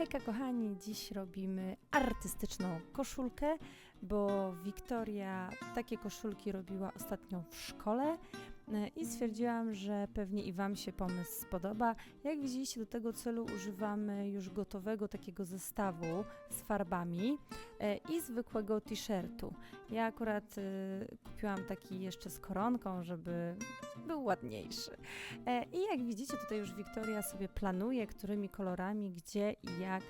Hejka kochani, dziś robimy artystyczną koszulkę, bo Wiktoria takie koszulki robiła ostatnio w szkole e, i stwierdziłam, że pewnie i Wam się pomysł spodoba. Jak widzieliście, do tego celu używamy już gotowego takiego zestawu z farbami e, i zwykłego t-shirtu. Ja akurat e, kupiłam taki jeszcze z koronką, żeby był ładniejszy. E, I jak widzicie, tutaj już Wiktoria sobie planuje, którymi kolorami, gdzie i jak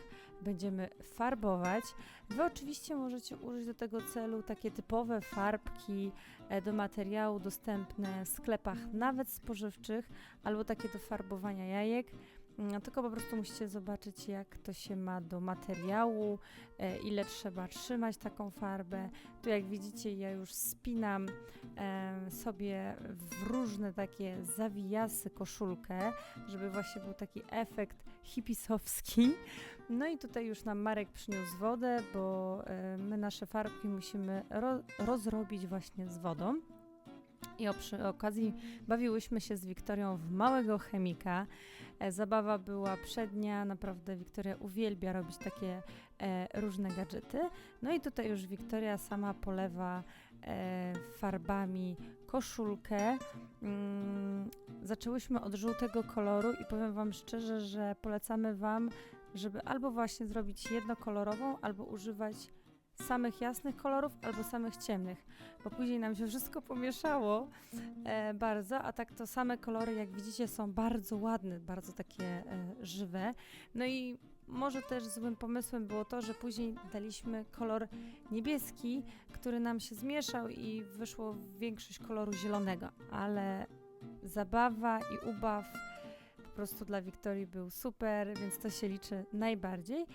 będziemy farbować. Wy oczywiście możecie użyć do tego celu takie typowe farbki e, do materiału dostępne w sklepach, nawet spożywczych, albo takie do farbowania jajek. Mm, Tylko po prostu musicie zobaczyć, jak to się ma do materiału, e, ile trzeba trzymać taką farbę. Tu jak widzicie, ja już spinam em, sobie w różne takie zawijasy koszulkę, żeby właśnie był taki efekt hipisowski. No i tutaj już nam Marek przyniósł wodę, bo e, my nasze farbki musimy ro rozrobić właśnie z wodą. I przy okazji bawiłyśmy się z Wiktorią w małego chemika. E, zabawa była przednia, naprawdę Wiktoria uwielbia robić takie e, różne gadżety. No i tutaj już Wiktoria sama polewa e, farbami koszulkę. Mm, zaczęłyśmy od żółtego koloru i powiem Wam szczerze, że polecamy Wam, żeby albo właśnie zrobić jednokolorową, albo używać samych jasnych kolorów, albo samych ciemnych, bo później nam się wszystko pomieszało e, bardzo, a tak to same kolory, jak widzicie, są bardzo ładne, bardzo takie e, żywe. No i może też złym pomysłem było to, że później daliśmy kolor niebieski, który nam się zmieszał i wyszło większość koloru zielonego, ale zabawa i ubaw prostu dla Wiktorii był super, więc to się liczy najbardziej.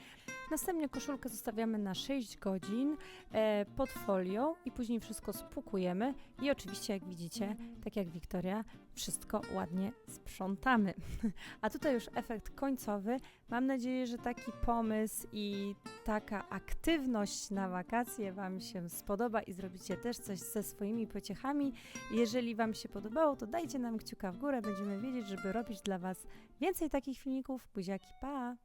Następnie koszulkę zostawiamy na 6 godzin e, pod folią i później wszystko spłukujemy i oczywiście jak widzicie, tak jak Wiktoria, wszystko ładnie sprzątamy. A tutaj już efekt końcowy. Mam nadzieję, że taki pomysł i taka aktywność na wakacje Wam się spodoba i zrobicie też coś ze swoimi pociechami. Jeżeli Wam się podobało, to dajcie nam kciuka w górę, będziemy wiedzieć, żeby robić dla Was więcej takich filmików. Buziaki, pa!